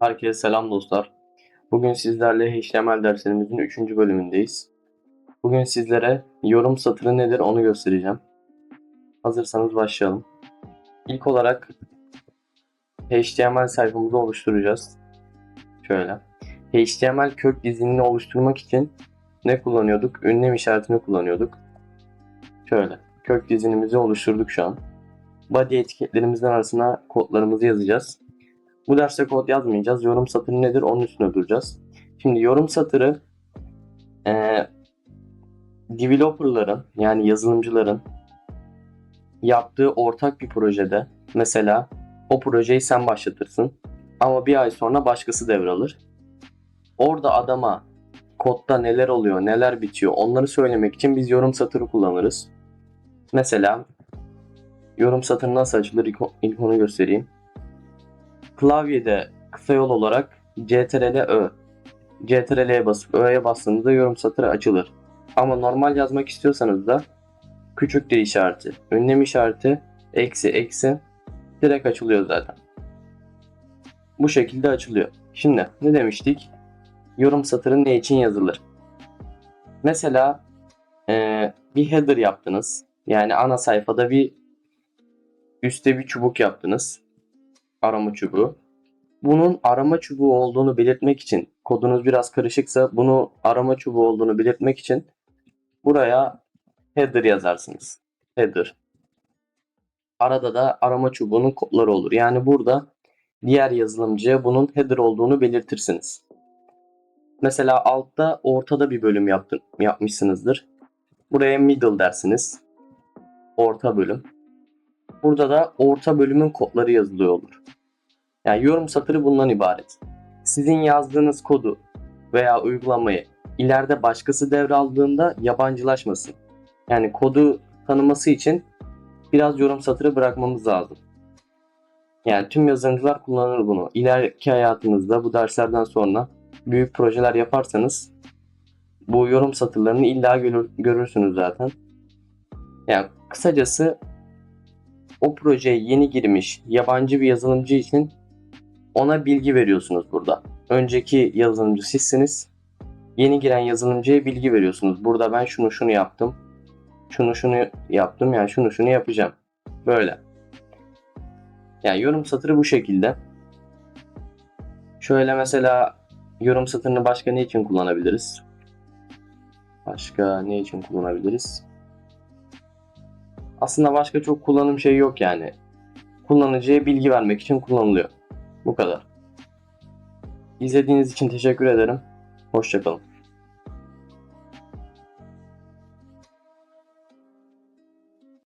Herkese selam dostlar. Bugün sizlerle HTML derslerimizin 3. bölümündeyiz. Bugün sizlere yorum satırı nedir onu göstereceğim. Hazırsanız başlayalım. İlk olarak HTML sayfamızı oluşturacağız. Şöyle. HTML kök dizinini oluşturmak için ne kullanıyorduk? Ünlem işaretini kullanıyorduk. Şöyle. Kök dizinimizi oluşturduk şu an. Body etiketlerimizin arasına kodlarımızı yazacağız. Bu derste kod yazmayacağız. Yorum satırı nedir onun üstüne duracağız. Şimdi yorum satırı eee developerların yani yazılımcıların yaptığı ortak bir projede mesela o projeyi sen başlatırsın ama bir ay sonra başkası devralır. Orada adama kodda neler oluyor, neler bitiyor onları söylemek için biz yorum satırı kullanırız. Mesela yorum satırı nasıl açılır ilk onu göstereyim. Klavyede kısa yol olarak CTRL Ö. CTRL'ye basıp Ö'ye bastığınızda yorum satırı açılır. Ama normal yazmak istiyorsanız da küçük D işareti, ünlem işareti, eksi eksi direkt açılıyor zaten. Bu şekilde açılıyor. Şimdi ne demiştik? Yorum satırı ne için yazılır? Mesela eee, bir header yaptınız. Yani ana sayfada bir üstte bir çubuk yaptınız arama çubuğu. Bunun arama çubuğu olduğunu belirtmek için kodunuz biraz karışıksa bunu arama çubuğu olduğunu belirtmek için buraya header yazarsınız. Header. Arada da arama çubuğunun kodları olur. Yani burada diğer yazılımcıya bunun header olduğunu belirtirsiniz. Mesela altta ortada bir bölüm yaptın, yapmışsınızdır. Buraya middle dersiniz. Orta bölüm. Burada da orta bölümün kodları yazılıyor olur. Yani yorum satırı bundan ibaret. Sizin yazdığınız kodu veya uygulamayı ileride başkası devraldığında yabancılaşmasın. Yani kodu tanıması için biraz yorum satırı bırakmamız lazım. Yani tüm yazılımcılar kullanır bunu. İleriki hayatınızda bu derslerden sonra büyük projeler yaparsanız bu yorum satırlarını illa görür- görürsünüz zaten. Yani kısacası o projeye yeni girmiş yabancı bir yazılımcı için ona bilgi veriyorsunuz burada. Önceki yazılımcı sizsiniz. Yeni giren yazılımcıya bilgi veriyorsunuz. Burada ben şunu şunu yaptım. Şunu şunu yaptım yani şunu şunu yapacağım. Böyle. Yani yorum satırı bu şekilde. Şöyle mesela yorum satırını başka ne için kullanabiliriz? Başka ne için kullanabiliriz? Aslında başka çok kullanım şey yok yani. Kullanıcıya bilgi vermek için kullanılıyor. Bu kadar. İzlediğiniz için teşekkür ederim. Hoşçakalın.